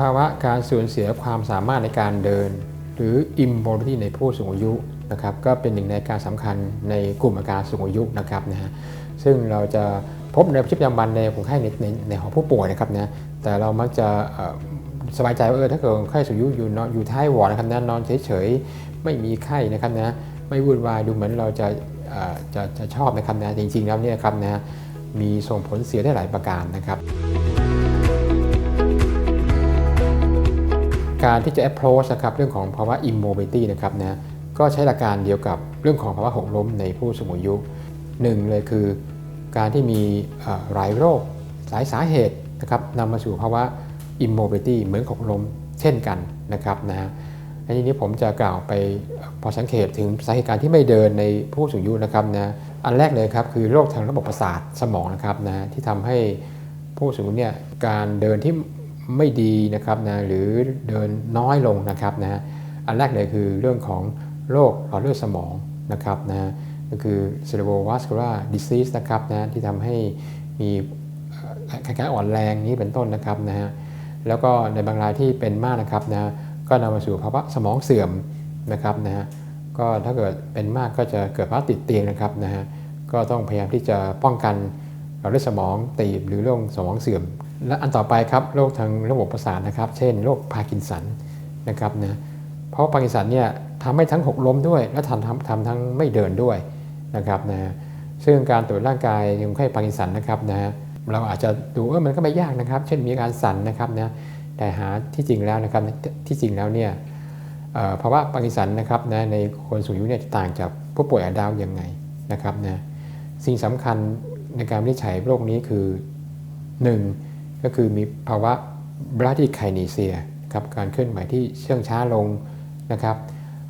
ภาวะการสูญเสียความสามารถในการเดิน หรือ immobility ในผู้สูงอายุนะครับก็เป็นหนึ่งในการสำคัญในกลุ่มอาการสูงอายุนะครับนะฮะซึ่งเราจะพบในชีวิตประจำวันในคนไข้ในในในหอผู้ป่วยนะครับนะแต่เรามักจะสบายใจว่าเออถ้าเกิดคนไข้สูงอายุอยู่นอนอยู่ท้ายวอร์ดนะครับนะนอนเฉยๆไม่มีไข้นะครับนะไม่วุ่นวายดูเหมือนเราจะจะจะชอบนะครับนะจริงๆแล้วเนี่ยครับนะมีส่งผลเสียได้หลายประการนะครับ การที่จะ approach นะครับเรื่องของภาวะ immobility นะครับนะก็ใช้หลักการเดียวกับเรื่องของภาวะหกล้มในผู้สูงอายุหนึ่งเลยคือการที่มีหลายโรคหลายสาเหตุนะครับนำมาสู่ภาวะ immobility เหมือนหกล้มเช่นกันนะครับนะฮะในที่นี้ผมจะกล่าวไปพอสังเกตถึงสาเหตุการที่ไม่เดินในผู้สูงอายุนะครับนะอันแรกเลยครับคือโรคทางระบบประสาทสมองนะครับนะที่ทำให้ผู้สูงเนี่ยการเดินที่ ไม่ดีนะครับนะหรือเดินน้อยลงนะครับนะอันแรกเลยคือเรื่องของโรคหลอดเลือดสมองนะครับนะก็คือ cerebrovascular disease นะครับนะที่ทำให้มีเอ่อคล้ายๆอ่อนแรงนี้เป็นต้นนะครับนะฮะแล้วก็ในบางรายที่เป็นมากนะครับนะก็นำมาสู่ภาวะสมองเสื่อมนะครับนะฮะก็ถ้าเกิดเป็นมากก็จะเกิดภาวะติดเตียงนะครับนะฮะก็ต้องพยายามที่จะป้องกันหลอดเลือดสมองตีบหรือโรคสมองเสื่อม และอันต่อไปครับโรคทางระบบประสาทนะครับ เช่นโรคพาร์กินสันนะครับนะเพราะพาร์กินสันเนี่ยทำให้ทั้งหกล้มด้วย และทำทำทำทั้งไม่เดินด้วยนะครับนะซึ่งการตรวจร่างกายคนไข้พาร์กินสันนะครับนะเราอาจจะดูเออมันก็ไม่ยากนะครับ เช่นมีอาการสั่นนะครับนะแต่หาที่จริงแล้วนะครับที่จริงแล้วเนี่ยเอ่อภาวะพาร์กินสันนะครับนะในคนสูงอายุเนี่ยต่างจากผู้ป่วยอะดาวยังไงนะครับนะสิ่งสำคัญในการวินิจฉัยโรคนี้คือ 1. ก็คือมีภาวะ bradykinesia ครับการเคลื่อนไหวที่เชื่องช้าลงนะครับ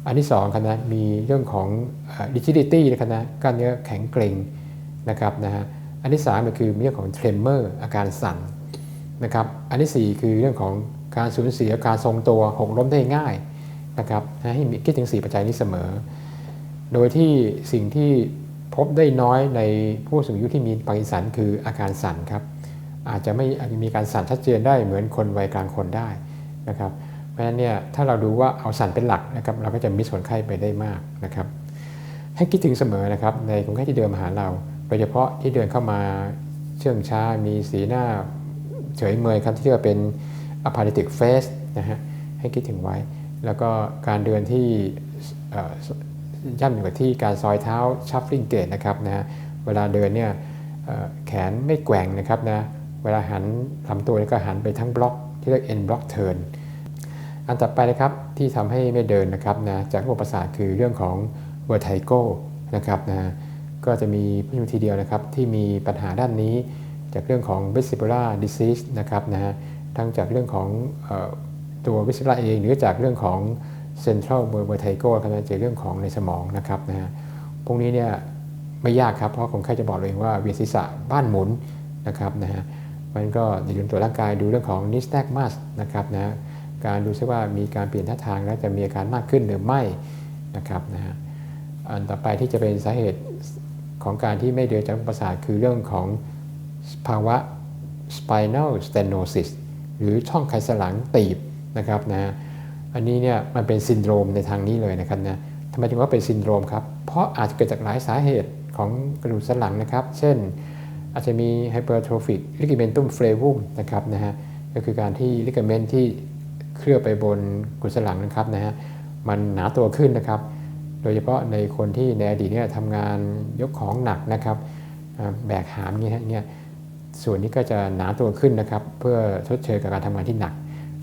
อันที่2ครับนะมีเรื่องของเอ่อ rigidity นะครับนะกล้ามเนื้อแข็งเกร็งนะครับนะฮะอันที่3ก็คือมีเรื่องของ tremor อาการสั่นนะครับอันทีสี่ 4 คือเรื่องของการสูญเสียการทรงตัวหกล้มได้ง่ายนะครับให้มีคิดถึง 4 ปัจจัยนี้เสมอ โดยที่สิ่งที่พบได้น้อยในผู้สูงอายุที่มีปาร์กินสันคืออาการสั่นครับ อาจจะไม่อาจจะมีการสั่นชัดเจนได้เหมือนคนวัยกลางคนได้นะครับเพราะฉะนั้นเนี่ยถ้าเราดูว่าเอาสั่นเป็นหลักนะครับเราก็จะมิสคนไข้ไปได้มากนะครับให้คิดถึงเสมอนะครับในคนไข้ที่เดินมาหาเรา โดยเฉพาะที่เดินเข้ามาเชื่องช้ามีสีหน้าเฉยเมยครับที่เรียกว่าเป็น apathetic face นะฮะให้คิดถึงไว้ แล้วก็การเดินที่ย่ำอยู่กับที่การซอยเท้า shuffling gait นะครับนะเวลาเดินเนี่ยแขนไม่แกว่งนะครับนะ เวลาหันลำตัวก็หันไปทั้งบล็อกที่เรียก end block turn อันต่อไปนะครับที่ทำให้ไม่เดินนะครับนะจากระบบประสาทคือเรื่องของ vertigo นะครับนะก็จะมีผู้ชมทีเดียวนะครับที่มีปัญหาด้านนี้ จากเรื่องของ vestibular disease นะครับนะฮะทั้งจากเรื่องของออตัว vestibular เอง หรือจากเรื่องของ central vertigo ครับนะจากเรื่องของในสมองนะครับนะฮะพวกนี้เนี่ยไม่ยากครับเพราะคนไข้จะบอกเลยว่าเวียนศีรษะบ้านหมุนนะครับนะฮะ มันก็อย่าลืมตรวจร่างกายดูเรื่องของ nystagmus นะครับนะการดูซิว่ามีการเปลี่ยนท่าทางแล้วจะมีอาการมากขึ้นหรือไม่นะครับนะฮะอันต่อไปที่จะเป็นสาเหตุของการที่ไม่เดินจากประสาทคือเรื่องของภาวะ spinal stenosis หรือช่องไขสันหลังตีบนะครับนะอันนี้เนี่ยมันเป็นซินโดรมในทางนี้เลยนะครับนะทำไมถึงว่าเป็นซินโดรมครับ เพราะอาจจะเกิดจากหลายสาเหตุของกระดูกสันหลังนะครับ เช่น อาจจะมี hypertrophic ligamentum flavum นะครับนะฮะก็คือการที่ ligament ที่เคลือบไปบนกระดูกสันหลังนะครับนะฮะมันหนาตัวขึ้นนะครับ โดยเฉพาะในคนที่ในอดีตเนี่ยทำงานยกของหนักนะครับแบกหามเนี่ยเนี่ยส่วนนี้ก็จะหนาตัวขึ้นนะครับ เพื่อชดเชยกับการทำงานที่หนัก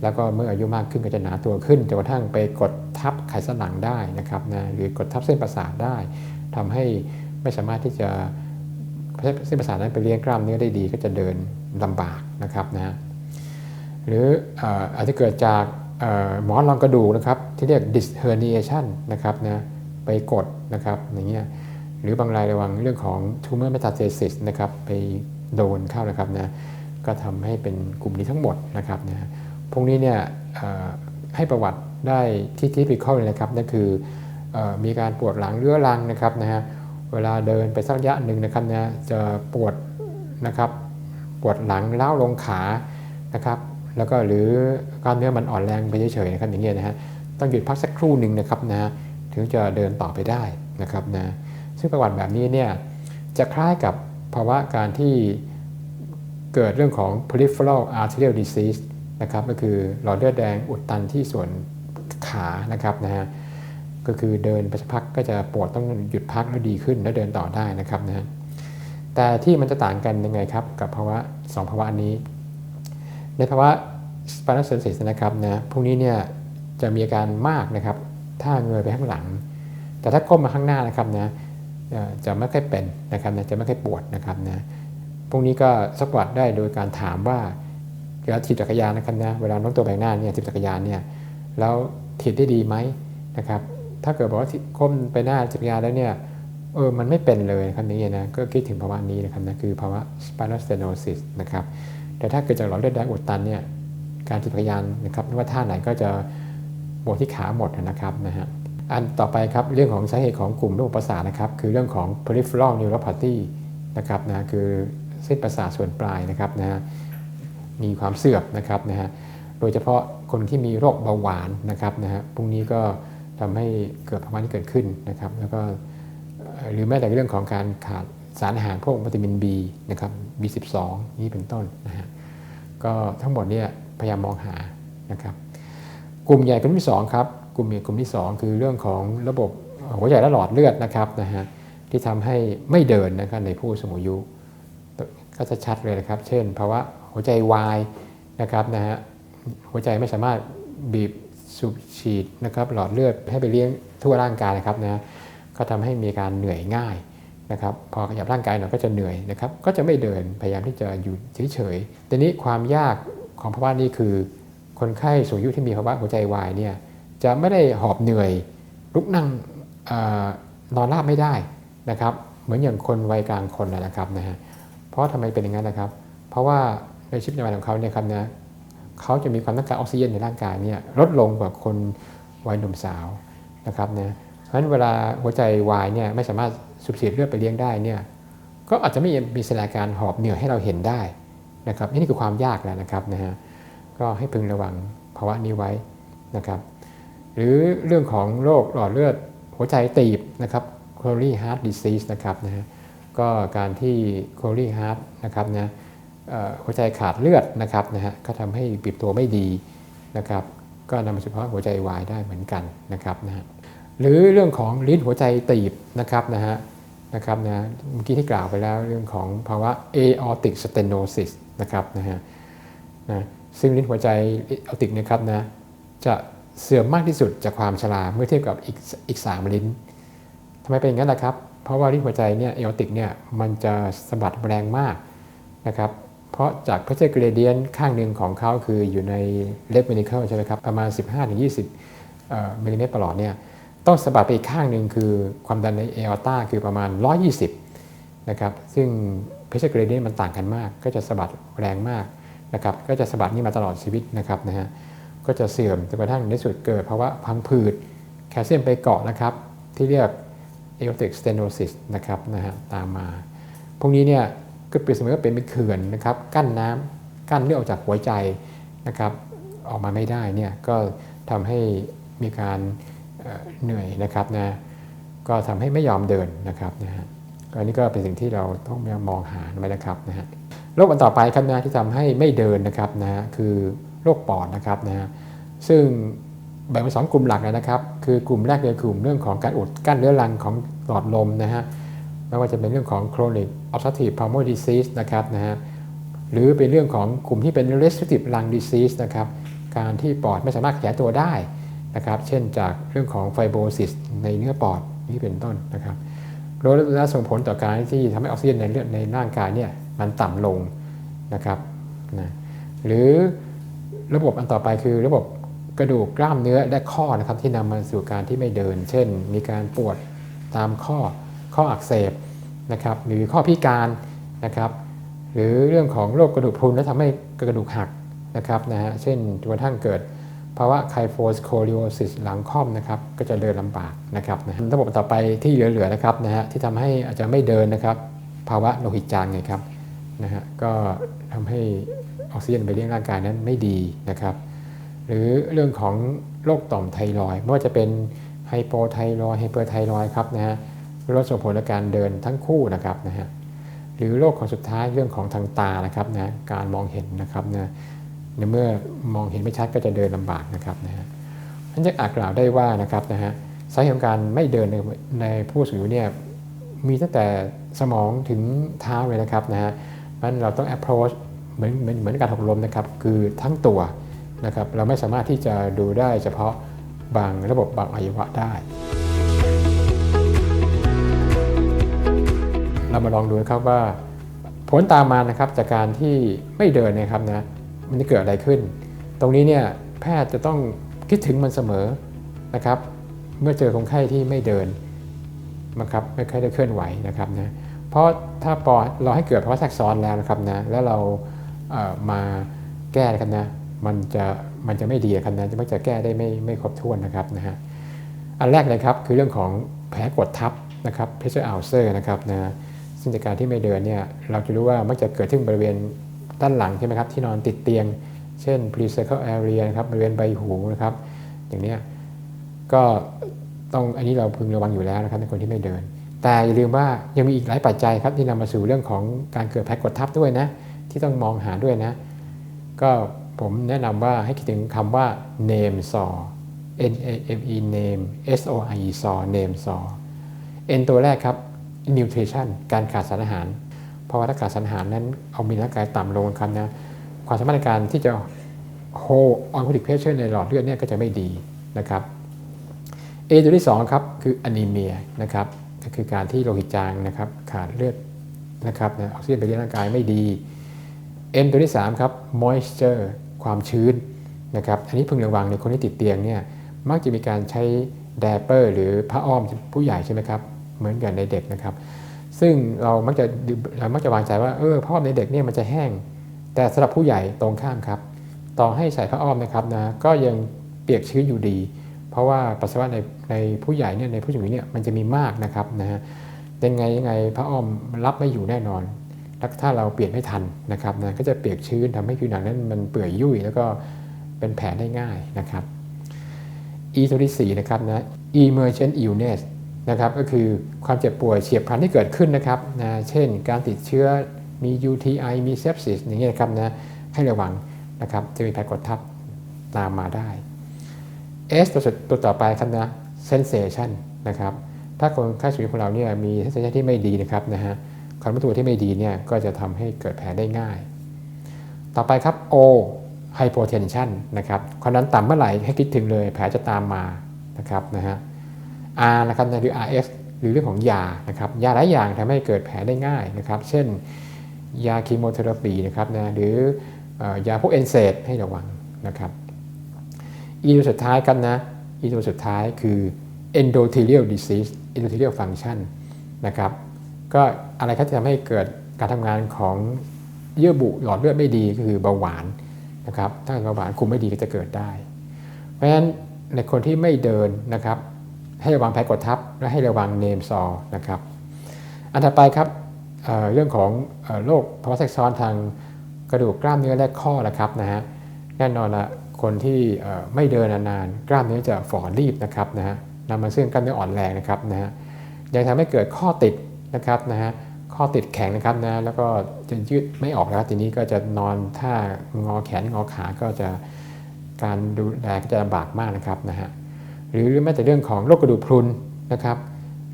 แล้วก็เมื่ออายุมากขึ้นก็จะหนาตัวขึ้นจนกระทั่งไปกดทับไขสันหลังได้นะครับนะหรือกดทับเส้นประสาทได้ทำให้ไม่สามารถที่จะ เส้นประสาทนั้นไปเลี้ยงกล้ามเนื้อได้ดีก็จะเดินลำบากนะครับนะหรืออาจจะเกิดจากหมอนรองกระดูกนะครับที่เรียก disc herniation นะครับนะไปกดนะครับอย่างเงี้ยหรือบางรายระวังเรื่องของ tumor metastasis นะครับไปโดนเข้านะครับนะก็ทำให้เป็นกลุ่มนี้ทั้งหมดนะครับนะพวกนี้เนี่ยให้ประวัติได้ที่ที่พิคอเลยนะครับนั่นคือเออมีการปวดหลังเรื้อรังนะครับนะฮะ เวลาเดินไปสักระยะหนึ่งนะครับเนะจะปวดนะครับปวดหลังเล้าลงขานะครับแล้วก็หรือกล้ามเนื้อมันอ่อนแรงไปเฉยๆนะครับอย่างเงี้ยนะฮะต้องหยุดพักสักครู่หนึ่งนะครับนะถึงจะเดินต่อไปได้นะครับนะซึ่งประวัติแบบนี้เนี่ยจะคล้ายกับภาวะการที่เกิดเรื่องของ peripheral arterial disease นะครับก็คือหลอดเลือดแดงอุดตันที่ส่วนขานะครับนะฮะ ก็คือเดินไปสักพักก็จะปวดต้องหยุดพักแล้วดีขึ้นแล้วเดินต่อได้นะครับนะฮะแต่ที่มันจะต่างกันยังไงครับกับภาวะสองภาวะนี้ ในภาวะ spinal stenosis นะครับนะพวกนี้เนี่ยจะมีอาการมากนะครับถ้าเงยไปข้างหลัง แต่ถ้าก้มมาข้างหน้านะครับนะจะไม่ค่อยเป็นนะครับนะจะไม่ค่อยปวดนะครับนะพวกนี้ก็สักวัดได้โดยการถามว่าเวลาถีบจักรยานนะครับนะเวลาน้องตัวแบงหน้าเนี่ยถีบจักรยานเนี่ยแล้วถีบได้ดีไหมนะครับ ถ้าเกิดบอกว่าก้มไปหน้าจักรยานแล้วเนี่ยเออมันไม่เป็นเลยครับนี้นะก็คิดถึงภาวะนี้นะครับนะคือภาวะ spinal stenosis นะครับแต่ถ้าเกิดจากหลอดเลือดแดงอุดตันเนี่ยการจักรยานนะครับไม่ว่าท่าไหนก็จะปวดที่ขาหมดนะครับนะฮะอันต่อไปครับเรื่องของสาเหตุของกลุ่มโรคประสาทนะครับคือเรื่องของ peripheral neuropathy นะครับนะคือเส้นประสาทส่วนปลายนะครับนะฮะมีความเสื่อมนะครับนะฮะโดยเฉพาะคนที่มีโรคเบาหวานนะครับนะฮะพวกนี้ก็ ทำให้เกิดภาวะนี้เกิดขึ้นนะครับ แล้วก็หรือแม้แต่เรื่องของการขาดสารอาหารพวกวิตามิน B นะครับ B12 นี่เป็นต้นนะฮะก็ทั้งหมดเนี่ยพยายามมองหานะครับ กลุ่มใหญ่กลุ่มที่2ครับกลุ่มใหญ่กลุ่มที่ 2 คือเรื่องของระบบหัวใจและหลอดเลือดนะครับนะฮะที่ทำให้ไม่เดินนะครับในผู้สูงอายุ ก็จะชัดเลยนะครับ เช่นภาวะหัวใจวายนะครับนะฮะหัวใจไม่สามารถบีบ สูบฉีดนะครับหลอดเลือดให้ไปเลี้ยงทั่วร่างกายนะครับนะก็ทำให้มีการเหนื่อยง่ายนะครับพอขยับร่างกายหน่อยก็จะเหนื่อยนะครับก็จะไม่เดินพยายามที่จะอยู่เฉยๆแต่นี้ความยากของภาวะนี้คือ คนไข้สูงอายุที่มีภาวะหัวใจวายเนี่ยจะไม่ได้หอบเหนื่อยลุกนั่งนอนราบไม่ได้นะครับเหมือนอย่างคนวัยกลางคนนะครับนะฮะเพราะทำไมเป็นอย่างนั้นนะครับ เพราะว่าในชีวิตประจำวันของเขาเนี่ยครับนะ เขาจะมีความต้องการออกซิเจนในร่างกายเนี่ยลดลงกว่าคนวัยหนุ่มสาวนะครับนะเพราะฉะนั้นเวลาหัวใจวายเนี่ยไม่สามารถสูบฉีดเลือดไปเลี้ยงได้เนี่ยก็อาจจะไม่มีสถานการณ์หอบเหนื่อยให้เราเห็นได้นะครับนี่คือความยากแล้วนะครับนะฮะก็ให้พึงระวังภาวะนี้ไว้นะครับหรือเรื่องของโรคหลอดเลือดหัวใจตีบนะครับ coronary heart disease นะครับนะฮะก็การที่ coronary heart นะครับนะ หัวใจขาดเลือดนะครับนะฮะก็ทำให้บีบตัวไม่ดีนะครับ ก็นำมาเฉพาะหัวใจวายได้เหมือนกันนะครับนะฮะหรือเรื่องของลิ้นหัวใจตีบนะครับนะฮะนะครับนะเมื่อกี้ที่กล่าวไปแล้วเรื่องของภาวะ aortic stenosis นะครับนะฮะนะซึ่งลิ้นหัวใจออติกนะครับนะจะเสื่อมมากที่สุดจากความชราเมื่อเทียบกับอีกอีกสามลิ้นทำไมเป็นอย่างนั้นล่ะครับ เพราะว่าลิ้นหัวใจเนี่ยเออติกเนี่ยมันจะสะบัดแรงมากนะครับ เพราะจากเพรสเจอร์เกรเดียนข้างหนึ่งของเขาคืออยู่ในเลฟเมนิเคิลใช่ไหมครับประมาณ 15-20มิลลิเมตรต่อหลอดเนี่ยต้องสะบัดไปอีกข้างหนึ่งคือความดันในเออต้าคือประมาณ 120นะครับซึ่งเพรสเจอร์เกรเดียนมันต่างกันมาก ก็จะสะบัดแรงมากนะครับก็จะสะบัดนี่มาตลอดชีวิตนะครับนะฮะก็จะเสื่อมจนกระทั่งในสุดเกิดภาวะพังผืดแคลเซียมไปเกาะนะครับที่เรียก aortic stenosis นะครับนะฮะตามมา พวกนี้เนี่ย ก็เปรียบเสมือนเป็นเขื่อนนะครับ กั้นน้ำกั้นเลือดออกจากหัวใจนะครับ ออกมาไม่ได้เนี่ยก็ทำให้มีการเหนื่อยนะครับนะก็ทำให้ไม่ยอมเดินนะครับนะฮะอันนี้ก็เป็นสิ่งที่เราต้องมองหาไว้นะครับนะฮะโรคอันต่อไปครับนะที่ทำให้ไม่เดินนะครับนะคือโรคปอดนะครับนะฮะซึ่งแบ่งเป็นสองกลุ่มหลักนะครับ คือกลุ่มแรกเลยกลุ่มเรื่องของการอุดกั้นเรื้อรังของหลอดลมนะฮะ ไม่ว่าจะเป็นเรื่องของ chronic obstructive pulmonary disease นะครับนะฮะหรือเป็นเรื่องของกลุ่มที่เป็น restrictive lung disease นะครับการที่ปอดไม่สามารถขยายตัวได้นะครับเช่นจากเรื่องของ fibrosis ในเนื้อปอดนี่เป็นต้นนะครับโรคและส่งผลต่อการที่ทำให้ออกซิเจนในเลือดในร่างกายเนี่ยมันต่ำลงนะครับนะหรือระบบอันต่อไปคือระบบกระดูกกล้ามเนื้อและข้อนะครับที่นำมาสู่การที่ไม่เดิน เช่น มีการปวดตามข้อ ข้ออักเสบนะครับหรือข้อพิการนะครับหรือเรื่องของโรคกระดูกพรุนและทำให้กระดูกหักนะครับนะฮะเช่นจนกระทั่งเกิดภาวะไคโฟสโคลิโอซิสหลังค่อมนะครับก็จะเดินลำบากนะครับนะระบบต่อไปที่เหลือๆนะครับนะฮะที่ทำให้อาจจะไม่เดินนะครับ ภาวะโลหิตจางไงครับนะฮะก็ทำให้ออกซิเจนไปเลี้ยงร่างกายนั้นไม่ดีนะครับ หรือเรื่องของโรคต่อมไทรอยไม่ว่าจะเป็นไฮโปไทรอยไฮเปอร์ไทรอยครับนะฮะ ลดส่งผลในการเดินทั้งคู่นะครับนะฮะหรือโรคของสุดท้ายเรื่องของทางตานะครับนะการมองเห็นนะครับนะในเมื่อมองเห็นไม่ชัดก็จะเดินลำบากนะครับนะฮะท่านจะอาจกล่าวได้ว่านะครับนะฮะสาเหตุของการไม่เดินในในผู้สูงอายุเนี่ยมีตั้งแต่สมองถึงเท้าเลยนะครับนะฮะมันเราต้อง approach เหมือนเหมือนเหมือนการหกลมนะครับคือทั้งตัวนะครับเราไม่สามารถที่จะดูได้เฉพาะบางระบบบางอวัยวะได้ เรามาลองดูนะครับว่า ผลตามมานะครับจากการที่ไม่เดินนะครับนะมันจะเกิดอะไรขึ้น ตรงนี้เนี่ยแพทย์จะต้องคิดถึงมันเสมอนะครับ เมื่อเจอคนไข้ที่ไม่เดินนะครับไม่ค่อยได้เคลื่อนไหวนะครับนะเพราะถ้าปอเราให้เกิดภาวะแทรกซ้อนแล้วนะครับนะแล้วเราเอ่อมาแก้นะครับนะมันจะมันจะไม่ดีนะครับนะจะมักจะแก้ได้ไม่ไม่ครบถ้วนนะครับนะฮะอันแรกเลยครับคือเรื่องของแผลกดทับนะครับ pressure ulcer นะครับนะ ซึ่งจากการที่ไม่เดินเนี่ยเราจะรู้ว่ามักจะเกิดขึ้นบริเวณด้านหลังใช่ไหมครับที่นอนติดเตียง เช่น pre-cervical area นะครับบริเวณใบหูนะครับ อย่างนี้ก็ต้องอันนี้เราพึงระวังอยู่แล้วนะครับในคนที่ไม่เดิน แต่อย่าลืมว่ายังมีอีกหลายปัจจัยครับที่นำมาสู่เรื่องของการเกิดแผลกดทับด้วยนะที่ต้องมองหาด้วยนะ ก็ผมแนะนำว่าให้คิดถึงคำว่า name saw n a m e name s o i e saw name saw n ตัวแรกครับ nutrition การขาดสารอาหาร เพราะว่าถ้าขาดสารอาหารนั้นเอามีร่างกายต่ำลงครับนะความสามารถในการที่จะ hold oncotic pressure ในหลอดเลือดเนี่ยก็จะไม่ดีนะครับ A ตัวที่2ครับคือ anemia นะครับก็คือการที่โลหิตจางนะครับขาดเลือดนะครับออกซิเจนไปเลี้ยงร่างกายไม่ดี M ตัวที่3ครับ moisture ความชื้นนะครับอันนี้พึงระวังในคนที่ติดเตียงเนี่ยมักจะมีการใช้แดเปอร์ หรือผ้าอ้อมผู้ใหญ่ใช่ไหมครับ เหมือนกันในเด็กนะครับ ซึ่งเรามักจะเรามักจะวางใจว่าเออผ้าอ้อมในเด็กเนี่ยมันจะแห้ง แต่สำหรับผู้ใหญ่ตรงข้ามครับ ต่อให้ใส่ผ้าอ้อมนะครับนะก็ยังเปียกชื้นอยู่ดี เพราะว่าปัสสาวะในในผู้ใหญ่เนี่ยในผู้สูงอายุเนี่ยมันจะมีมากนะครับนะฮะยังไงยังไงผ้าอ้อมรับไม่อยู่แน่นอนถ้าเราเปลี่ยนไม่ทันนะครับนะก็จะเปียกชื้นทำให้ผิวหนังนั้นมันเปื่อยยุ่ยแล้วก็เป็นแผลได้ง่ายนะครับ E ตัวที่4นะครับนะ emergent illness นะครับก็คือความเจ็บป่วยเฉียบพลันที่เกิดขึ้นนะครับนะเช่นการติดเชื้อมี UTI มี sepsis อย่างเงี้ยครับนะให้ระวังนะครับจะมีแผลกดทับตามมาได้ S ตัวสุดตัวต่อไปครับนะ sensation นะครับถ้าคนไข้สูงอายุของเราเนี่ยมี sensation ที่ไม่ดีนะครับนะฮะความรู้ตัวที่ไม่ดีเนี่ยก็จะทำให้เกิดแผลได้ง่าย ต่อไปครับ O hypotension นะครับความดันต่ำเมื่อไหร่ให้คิดถึงเลยแผลจะตามมานะครับนะฮะ R นะครับหรือ RS หรือเรื่องของยานะครับยาหลายอย่างทำให้เกิดแผลได้ง่ายนะครับ เช่นยาคีโมเทอราปีนะครับนะหรืออยาพวกเอนเซดให้ระวังนะครับอีตัวสุดท้ายกันนะอีตัวสุดท้ายคือ endothelial disease endothelial function นะครับก็อะไรก็จะทำให้เกิดการทำงานของเยื่อบุหลอดเลือดไม่ดีก็คือเบาหวานนะครับถ้าเบาหวานคุมไม่ดีก็จะเกิดได้ เพราะฉะนั้นในคนที่ไม่เดินนะครับ ให้ระวังแผลกดทับ และให้ระวังเนมซอนะครับอันถัดไปครับเเรื่องของโรคภาวะแทรกซ้อนทางกระดูกกล้ามเนื้อและข้อนะครับนะฮะแน่นอนละคนที่ไม่เดินนานๆกล้ามเนื้อจะฝ่อรีบนะครับนะฮะนำมาซึ่งกล้ามเนื้ออ่อนแรงนะครับนะฮะยังทำให้เกิดข้อติดนะครับนะฮะข้อติดแข็งนะครับนะแล้วก็จะยืดไม่ออกแล้วทีนี้ก็จะนอนท่างอแขนงอขาก็จะการดูแลก็จะลำบากมากนะครับนะฮะ หรือแม้แต่เรื่องของโรคกระดูกพรุนนะครับ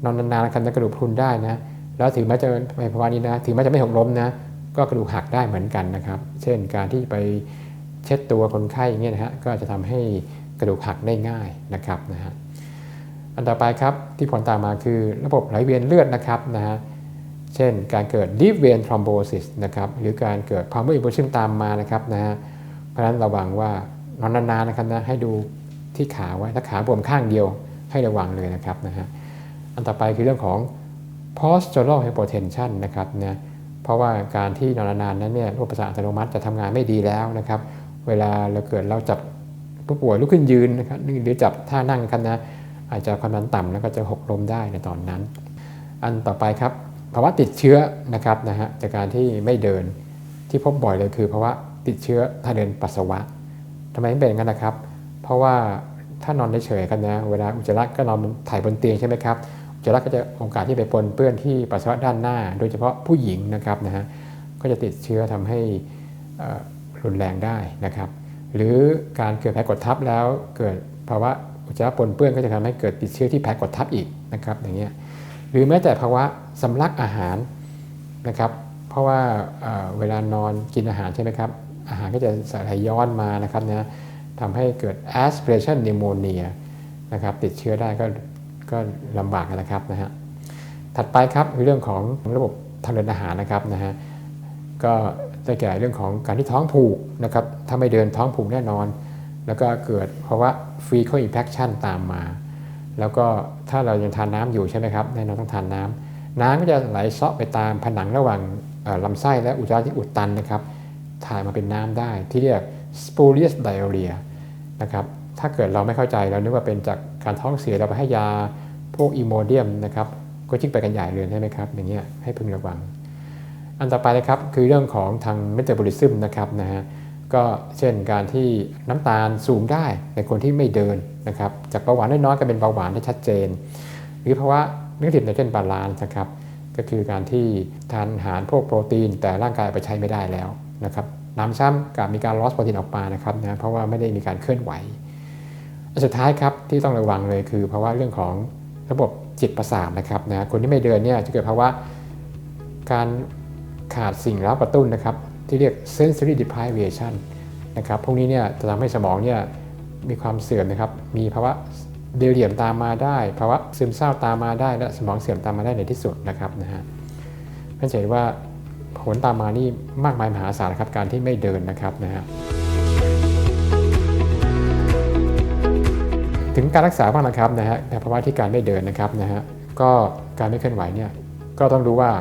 นอนนานๆครับจะกระดูกพรุนได้นะแล้วถึงแม้จะในภาวะนี้นะถึงแม้จะไม่หกล้มนะก็กระดูกหักได้เหมือนกันนะครับ เช่นการที่ไปเช็ดตัวคนไข้อย่างเงี้ยนะฮะก็จะทำให้กระดูกหักได้ง่ายนะครับนะฮะอันต่อไปครับที่ผลตามมาคือระบบไหลเวียนเลือดนะครับนะฮะเช่นการเกิด deep vein thrombosis นะครับหรือการเกิด pulmonary embolism ตามมานะครับนะฮะเพราะฉะนั้นระวังว่านอนนานๆนะครับนะให้ดู ที่ขาไว้ถ้าขาบวมข้างเดียวให้ระวังเลยนะครับนะฮะอันต่อไปคือเรื่องของ postural hypotension นะครับนะเพราะว่าการที่นอนนานนั้นเนี่ยระบบประสาทอัตโนมัติจะทำงานไม่ดีแล้วนะครับ เวลาเราเกิดเราจับผู้ป่วยลุกขึ้นยืนนะครับหรือจับท่านั่งกันนะอาจจะความดันต่ำแล้วก็จะหกล้มได้ในตอนนั้น อันต่อไปครับภาวะติดเชื้อนะครับนะฮะจากการที่ไม่เดินที่พบบ่อยเลยคือภาวะติดเชื้อทางเดินปัสสาวะทำไมถึงเป็นอย่างนั้นนะครับ เพราะว่าถ้านอนเฉยๆกันนะเวลาอุจจาระก็นอนถ่ายบนเตียงใช่ไหมครับอุจจาระก็จะโอกาสที่ไปปนเปื้อนที่ปัสสาวะด้านหน้า โดยเฉพาะผู้หญิงนะครับนะฮะก็จะติดเชื้อทำให้รุนแรงได้นะครับ หรือการเกิดแผลกดทับแล้วเกิดภาวะอุจจาระปนเปื้อนก็จะทำให้เกิดติดเชื้อที่แผลกดทับอีกนะครับอย่างเงี้ยหรือแม้แต่ภาวะสำลักอาหารนะครับ เพราะว่าเอ่อเวลานอนกินอาหารใช่ไหมครับอาหารก็จะสลายย้อนมานะครับนะ ทำให้เกิด aspiration pneumonia นะครับติดเชื้อได้ก็ก็ลำบากนะครับนะฮะถัดไปครับคือเรื่องของระบบทางเดินอาหารนะครับนะฮะก็ได้แก่เรื่องของการที่ท้องผูกนะครับถ้าไม่เดินท้องผูกแน่นอน แล้วก็เกิดภาวะ fecal infection ตามมา แล้วก็ถ้าเรายังทานน้ำอยู่ใช่ไหมครับแน่นอนต้องทานน้ำน้ำก็จะไหลเซาะไปตามผนังระหว่างลำไส้และอุจจาระที่อุดตันนะครับถ่ายมาเป็นน้ำได้ที่เรียก spurious diarrhea นะครับถ้าเกิดเราไม่เข้าใจเรานึกว่าเป็นจากการท้องเสียเราไปให้ยาพวกอิโมเดียมนะครับก็ยิ่งไปกันใหญ่เลยใช่ไหมครับอย่างเงี้ยให้พึงระวัง อันต่อไปนะครับคือเรื่องของทางเมตาบอลิซึมนะครับนะฮะก็เช่นการที่น้ำตาลสูงได้ในคนที่ไม่เดินนะครับจากเบาหวานน้อยๆก็เป็นเบาหวานที่ชัดเจน หรือภาวะเนื้อดิบไนโตรเจนบาลานนะครับก็คือการที่ทานอาหารพวกโปรตีน แต่ร่างกายไปใช้ไม่ได้แล้วนะครับ น้ำซ้ำกับมีการลอสโปรตีนออกมานะครับนะเพราะว่าไม่ได้มีการเคลื่อนไหวอันสุดท้ายครับที่ต้องระวังเลยคือภาวะเรื่องของระบบจิตประสาทนะครับนะคนที่ไม่เดินเนี่ยจะเกิดภาวะการขาดสิ่งเร้ากระตุ้นนะครับที่เรียก sensory deprivation นะครับพวกนี้เนี่ยจะทำให้สมองเนี่ยมีความเสื่อมนะครับมีภาวะเดลเรียมตามมาได้ภาวะซึมเศร้าตามมาได้และสมองเสื่อมตามมาได้ในที่สุดนะครับนะฮะเพื่อนเห็นว่า ผลตามมานี่มากมายมหาศาลครับการที่ไม่เดินนะครับนะฮะถึงการรักษาบ้างนะครับนะฮะในภาวะที่การไม่เดินนะครับนะฮะก็การไม่เคลื่อนไหวเนี่ยก็ต้องรู้ว่า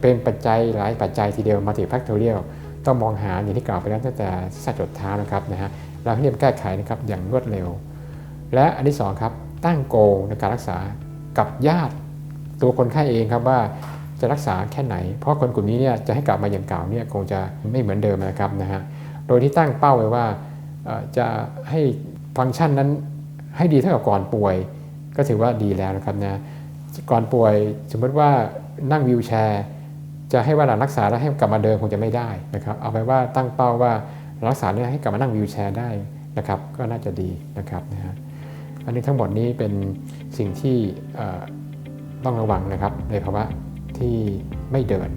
เป็นปัจจัยหลายปัจจัยทีเดียว multifactorial ต้องมองหาอย่างที่กล่าวไปแล้วตั้งแต่สัดจดเท้านะครับนะฮะเราให้เรียมแก้ไขนะครับอย่างรวดเร็ว และอันที่สองครับตั้งโกในการรักษากับญาติตัวคนไข้เองครับว่า จะรักษาแค่ไหน เพราะคนกลุ่มนี้เนี่ยจะให้กลับมาอย่างเก่าเนี่ยคงจะไม่เหมือนเดิมนะครับนะฮะโดยที่ตั้งเป้าไว้ว่าจะให้ฟังก์ชันนั้นให้ดีเท่ากับก่อนป่วย ก็ถือว่าดีแล้วนะครับนะก่อนป่วยสมมติว่านั่งวิวแชร์ จะให้ว่าหลังรักษาแล้วให้กลับมาเดินคงจะไม่ได้นะครับเอาไปว่าตั้งเป้าว่ารักษาเนี่ยให้กลับมานั่งวิวแชร์ได้นะครับก็น่าจะดีนะครับนะฮะอันนี้ทั้งหมดนี้เป็นสิ่งที่ต้องระวังนะครับในภาวะ ที่ไม่เดิน